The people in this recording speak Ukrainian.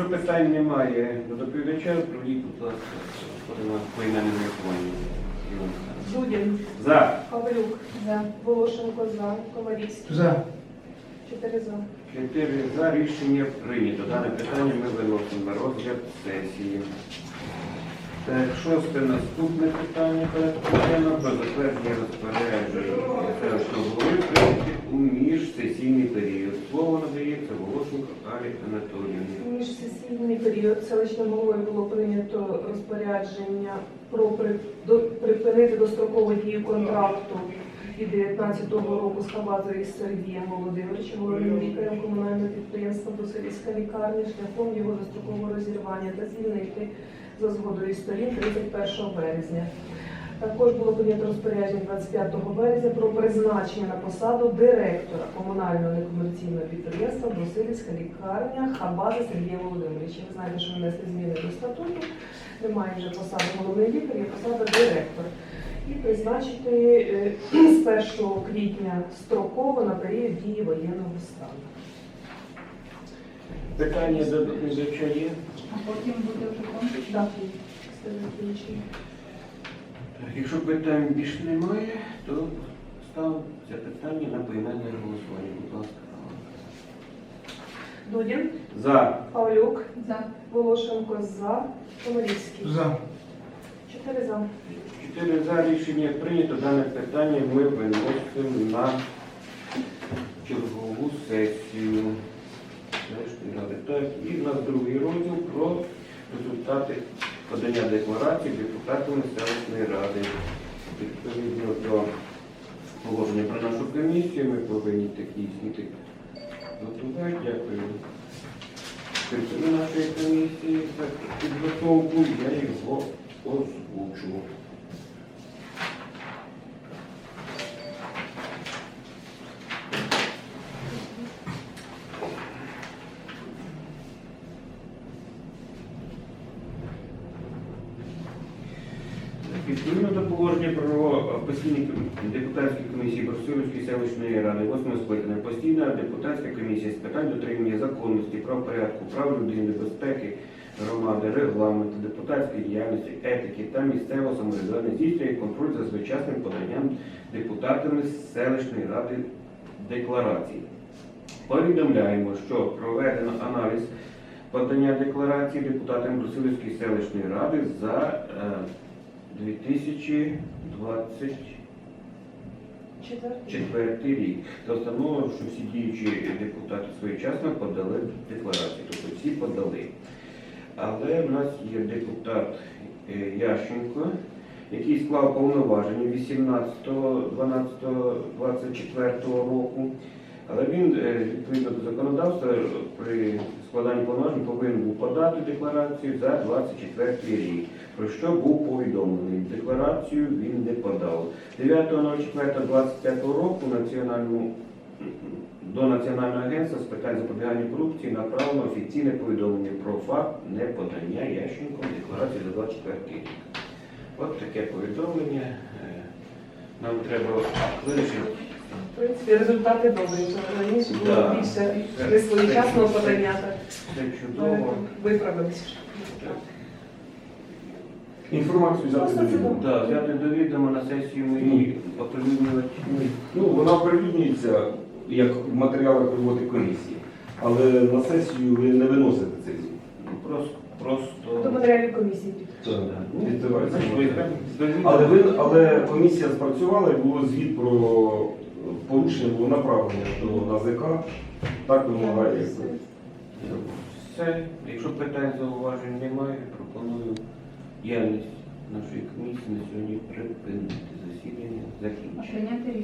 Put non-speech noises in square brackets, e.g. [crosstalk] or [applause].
Якщо питань немає до доповідача, проведіть, будь ласка, подивимо поіменне голосування. Іван Дудін, За. Павлюк, За. Волошенко за, Ковалівський. За. Чотири за. Чотири за рішення прийнято. Дане питання ми виносимо на розгляд сесії. Так, шосте наступне питання денного про затвердження розпорядження селищного голови у міжсесійний період. Слово надається Волошенко Алі Анатоліївні. Селищним головою було прийнято розпорядження про припинити дострокову дію контракту від 19-го року з Хабазою Сергієм Володимировичем, головним лікарем комунального підприємства Брусилівська лікарня шляхом його дострокового розірвання та звільнити за згодою сторін 31 березня. Також було прийнято розпорядження 25 березня про призначення на посаду директора комунального некомерційного підприємства Брусилівська лікарня Хабаза Сергія Володимировича. Ви знаєте, що внесли зміни до статуту. Немає вже посади головний лікар, є посада директор. І призначити е, [clears throat] з 1 квітня строково на період дії воєнного стану. Питання до доповідача є? А потім буде вже конкурс? Так. Так, Якщо питань більше немає, то став це питання на поіменне голосування. Будь ласка. Дудін, За. Павлюк, За. Волошенко за, Комарівський. За. Чотири за. Чотири за рішення прийнято. Дане питання ми виносимо на чергову сесію. Так, і в нас другий розділ про результати подання декларації депутатами селищної ради. Відповідно до положення про нашу комісію, ми повинні такі звіти готувати. Дякую. Нашої комісії за підготовку, я його озвучу. Відповідно до положення про постійні депутатські комісії Брусилівської селищної ради, восьмого скликання, постійна депутатська комісія з питань дотримання законності, правопорядку, прав людини, безпеки громади, регламенту, депутатської діяльності, етики та місцевого самоврядування здійснює контроль за своєчасним поданням депутатами селищної ради декларацій. Повідомляємо, що проведено аналіз подання декларації депутатам Брусилівської селищної ради за е, 2024 рік. Та встановлено, що всі діючі депутати своєчасно подали декларації, тобто всі подали. Але в нас є депутат е, Ященко, який склав повноваження 18.12.24 року. Але він е, відповідно до законодавства при складанні повноважень повинен був подати декларацію за 24 рік, про що був повідомлений. Декларацію він не подав. 9.04.25 року національному до Національного агентства з питань запобігання корупції направлено офіційне повідомлення про факт неподання Ященком декларації за 24 рік. От таке повідомлення. Е, Нам треба вирішити. В принципі, результати добрі. Вже раніше було Да. більше несвоєчасного подання. так Це чудово. Виправилися. Інформацію взяти до відома. Так, взяти до відома на сесію ми її оприлюднювати. Ну, вона оприлюднюється як в матеріалах роботи комісії. Але на сесію ви не виносите цей звіт. Ну, Просто, просто. До матеріалів комісії. Так, Ну, відбувається до відома. Але ви, але комісія спрацювала і було звіт про порушення було направлення до НАЗК. Так вимагає. Все, якщо питань зауважень немає, пропоную діяльність нашої комісії на сьогодні припинити засідання закінчити.